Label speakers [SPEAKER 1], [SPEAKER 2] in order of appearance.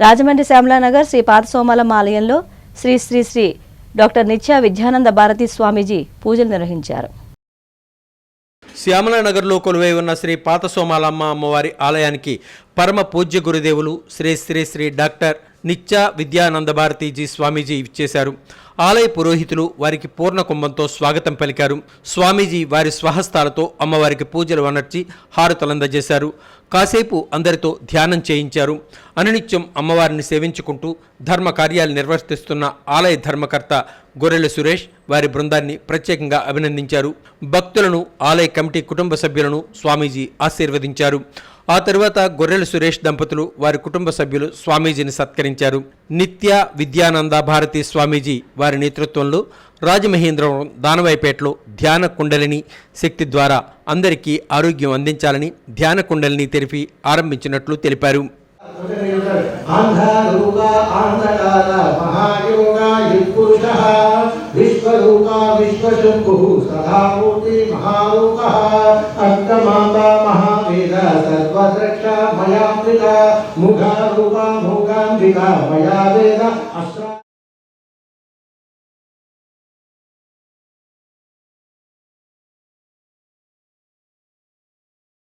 [SPEAKER 1] రాజమండ్రి శ్యామలానగర్ శ్రీ పాత సోమాలమ్మ ఆలయంలో శ్రీ శ్రీ శ్రీ డాక్టర్ నిత్య విద్యానంద భారతి స్వామీజీ పూజలు నిర్వహించారు.
[SPEAKER 2] శ్యామలానగర్లో కొలువై ఉన్న శ్రీ పాత సోమాలమ్మ అమ్మవారి ఆలయానికి పరమ పూజ్య గురుదేవులు శ్రీ శ్రీ శ్రీ డాక్టర్ నిత్య విద్యానంద భారతీజీ స్వామీజీ ఇచ్చేశారు. ఆలయ పురోహితులు వారికి పూర్ణ కుంభంతో స్వాగతం పలికారు. స్వామీజీ వారి స్వహస్తాలతో అమ్మవారికి పూజలు వనర్చి హారతలందజేశారు. కాసేపు అందరితో ధ్యానం చేయించారు. అనునిత్యం అమ్మవారిని సేవించుకుంటూ ధర్మ కార్యాలు నిర్వర్తిస్తున్న ఆలయ ధర్మకర్త గొర్రెల సురేష్ వారి బృందాన్ని ప్రత్యేకంగా అభినందించారు. భక్తులను ఆలయ కమిటీ కుటుంబ సభ్యులను స్వామీజీ ఆశీర్వదించారు. ఆ తరువాత గొర్రెల సురేష్ దంపతులు వారి కుటుంబ సభ్యులు స్వామీజీని సత్కరించారు. నిత్య విద్యానంద భారతి స్వామీజీ వారి నేతృత్వంలో రాజమహేంద్రవరం దానవాయిపేటలో ధ్యాన కుండలిని శక్తి ద్వారా అందరికీ ఆరోగ్యం అందించాలని ధ్యాన కుండలిని తెరిపి ఆరంభించినట్లు తెలిపారు.
[SPEAKER 3] విశ్వరూప విశ్వశంభు సదామూర్తి మహాలోక అష్టమాంబ మహావేద సర్వద్రక్ష మయామృత ముఖారూప మూకాంబిక మయా వేద అస్త్ర